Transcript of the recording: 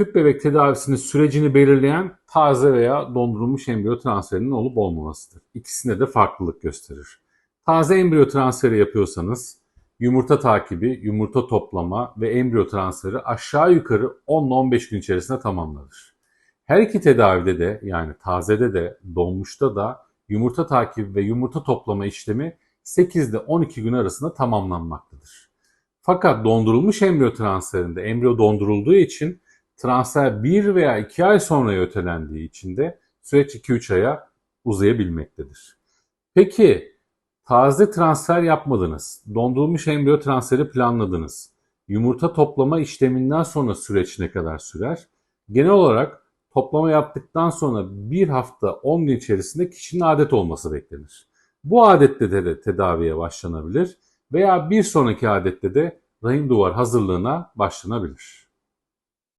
Tüp bebek tedavisinin sürecini belirleyen taze veya dondurulmuş embriyo transferinin olup olmamasıdır. İkisinde de farklılık gösterir. Taze embriyo transferi yapıyorsanız yumurta takibi, yumurta toplama ve embriyo transferi aşağı yukarı 10-15 gün içerisinde tamamlanır. Her iki tedavide de yani tazede de donmuşta da yumurta takibi ve yumurta toplama işlemi 8 ile 12 gün arasında tamamlanmaktadır. Fakat dondurulmuş embriyo transferinde embriyo dondurulduğu için transfer 1 veya 2 ay sonraya ötelendiği için de süreç 2-3 aya uzayabilmektedir. Peki taze transfer yapmadınız, dondurulmuş embriyo transferi planladınız. Yumurta toplama işleminden sonra süreç ne kadar sürer? Genel olarak toplama yaptıktan sonra bir hafta 10 gün içerisinde kişinin adet olması beklenir. Bu adette de, de tedaviye başlanabilir veya bir sonraki adette de rahim duvar hazırlığına başlanabilir.